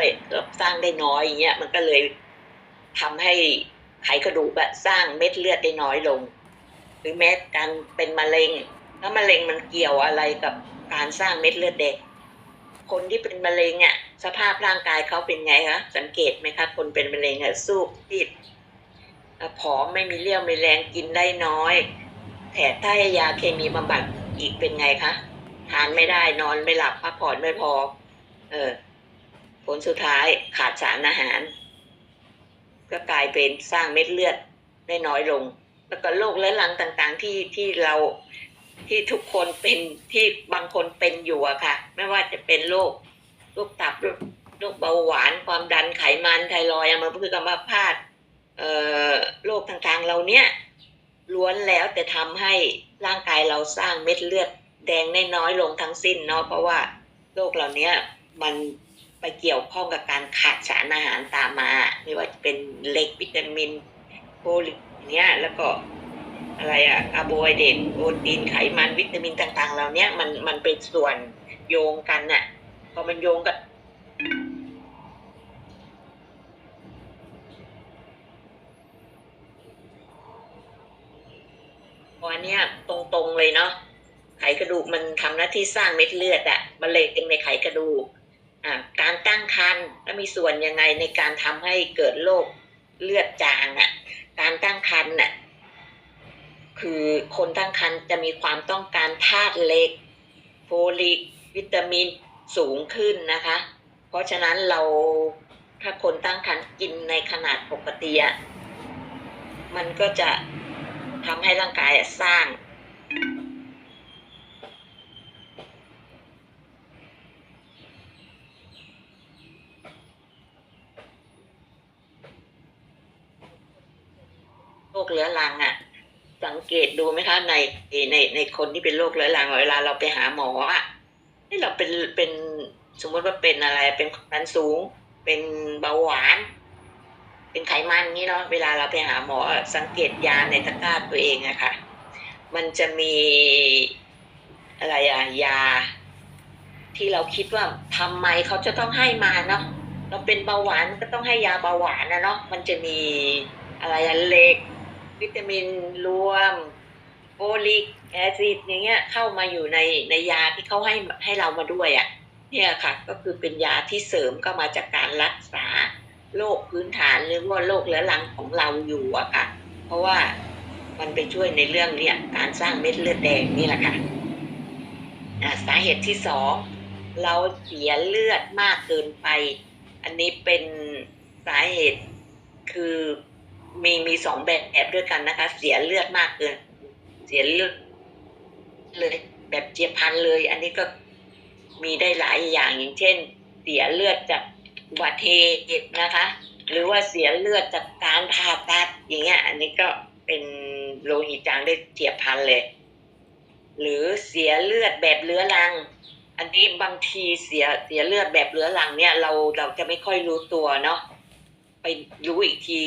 ด้วยแล้วสร้างได้น้อยอย่างเงี้ยมันก็เลยทำให้ไขกระดูกอะสร้างเม็ดเลือดได้น้อยลง หรือแม้การเป็นมะเร็งถ้ามะเร็งมันเกี่ยวอะไรกับการสร้างเม็ดเลือดแดงคนที่เป็นมะเร็งอะสภาพร่างกายเขาเป็นไงคะสังเกตไหมคะคนเป็นมะเร็งอะสู้ติดผอมไม่มีเรี่ยวมีแรงกินได้น้อยแถมถ้าให้ยาเคมีบำบัดอีกเป็นไงคะทานไม่ได้นอนไม่หลับพักผ่อนไม่พอ เออ ลสุดท้ายขาดสารอาหาร ก็กลายเป็นสร้างเม็ดเลือดได้น้อยลง แล้วก็โรคเรื้อรังต่างๆที่ที่เราที่ทุกคนเป็นที่บางคนเป็นอยู่อะค่ะ ไม่ว่าจะเป็นโรคโรคตับโรคเบาหวานความดันไขมันไทรอยด์อัมพฤกษ์อัมพาตเอ่อโรคต่างๆเราเนี้ยล้วนแล้วแต่ทำให้ร่างกายเราสร้างเม็ดเลือดแดงได้น้อยลงทั้งสิ้นเนาะเพราะว่าโรคเหล่านี้มัน ไปเกี่ยวข้องกับการขาดสารอาหารตามมา ไม่ว่าจะเป็นเหล็กวิตามินโพลิเนี้ยแล้วก็อะไรอะคาร์โบไฮเดรตโปรตีนไขมันวิตามินต่างๆ เหล่านี้มันมันเป็นส่วนโยงกันน่ะพอมันโยงกับพออันเนี้ยตรงๆเลยเนาะไขกระดูกมันทำหน้าที่สร้างเม็ดเลือดอะมะเร็งในไขกระดูก การตั้งครรภ์แล้วมีส่วนยังไงในการทำให้เกิดโรคเลือดจางอะการตั้งครรภ์น่ะคือคนตั้งครรภ์จะมีความต้องการธาตุเหล็กโฟลิกวิตามินสูงขึ้นนะคะ เพราะฉะนั้นเราถ้าคนตั้งครรภ์กินในขนาดปกติอะมันก็จะทำให้ร่างกายสร้าง เรื้อรังอะ สังเกตดูไหมคะในในในคนที่เป็นโรคเรื้อรังเวลาเราไปหาหมออะนี่เราเป็นเป็นสมมติว่าเป็นอะไร เป็นความดันสูง เป็นเบาหวาน เป็นไขมันนี่เนาะเวลาเราไปหาหมอสังเกตยาในตะกร้าตัวเองอะค่ะ มันจะมีอะไรอะยา ที่เราคิดว่าทำไมเขาจะต้องให้มาเนาะเราเป็นเบาหวานก็ต้องให้ยาเบาหวานนะเนาะมันจะมีอะไรอะเหล็ก วิตามินรวมโฟลิกแอซิดอย่างเงี้ยเข้ามาอยู่ในในยาที่เขาให้ให้เรามาด้วยอะ่ะเนี่ยค่ะก็คือเป็นยาที่เสริมเข้ามาจากการรักษาโรคพื้นฐานหรือว่าโรคเรื้อรังของเราอยู่อะค่ะ เพราะว่ามันไปช่วยในเรื่องเนี่ยการสร้างเม็ดเลือดแดงนี่แหละค่ะสาเหตุที่สองเราเสียเลือดมากเกินไป อันนี้เป็นสาเหตุคือ มีมีสองแบบแบบด้วยกันนะคะ เสียเลือดมากเกินเสียเลือดเลย แบบเจียพันเลย อันนี้ก็มีได้หลายอย่างอย่างเช่น เสียเลือดจากอุบัตเหตุนะคะ หรือว่าเสียเลือดจากการผ่าตัดอย่างเงี้ย อันนี้ก็เป็นโลหิตจางได้เฉียพันเลย หรือเสียเลือดแบบเรื้อรัง อันนี้บางทีเสียเสียเลือดแบบเรื้อรังเนี่ย เราเราจะไม่ค่อยรู้ตัวเนาะไปรู้อีกที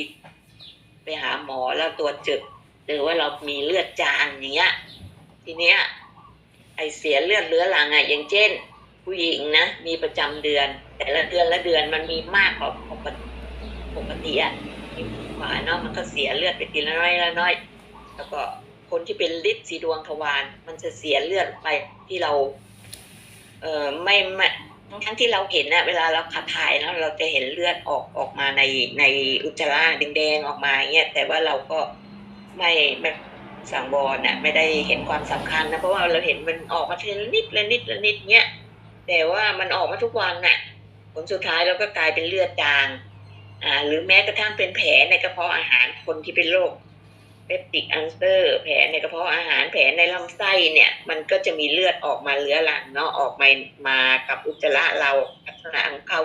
ไปหาหมอแล้วตรวจจึกหรือว่าเรามีเลือดจางอย่างเงี้ย ทีเนี้ย ไอเสียเลือดเรื้อรังอะอย่างเช่น ผู้หญิงนะมีประจำเดือน แต่ละเดือนละเดือนมันมีมากกว่าปกติปกติอะมีกว่าเนาะมันก็เสียเลือดไปทีละน้อยละน้อย แล้วก็คนที่เป็นฤทธิ์สีดวงทวารมันจะเสียเลือดไปที่เรา เออไม่ไม่ ทั้งที่เราเห็นนะเวลาเราขับถ่ายแล้วเราจะเห็นเลือดออกออกมาในในอุจจาระแดงๆออกมาเงี้ยแต่ว่าเราก็ไม่ไม่สังวรน่ะไม่ได้เห็นความสำคัญนะเพราะว่าเราเห็นมันออกมาทีละนิดละนิดละนิดเงี้ยแต่ว่ามันออกมาทุกวันน่ะ ผลสุดท้ายเราก็กลายเป็นเลือดจางอ่าหรือแม้กระทั่งเป็นแผลในกระเพาะอาหารคนที่เป็นโรค เปปติกอัลเซอร์แผลในกระเพาะอาหารแผลในลำไส้เนี่ย มันก็จะมีเลือดออกมาเลื้อรังเนาะออกมามากับอุจจาระเราลักษณะของเขา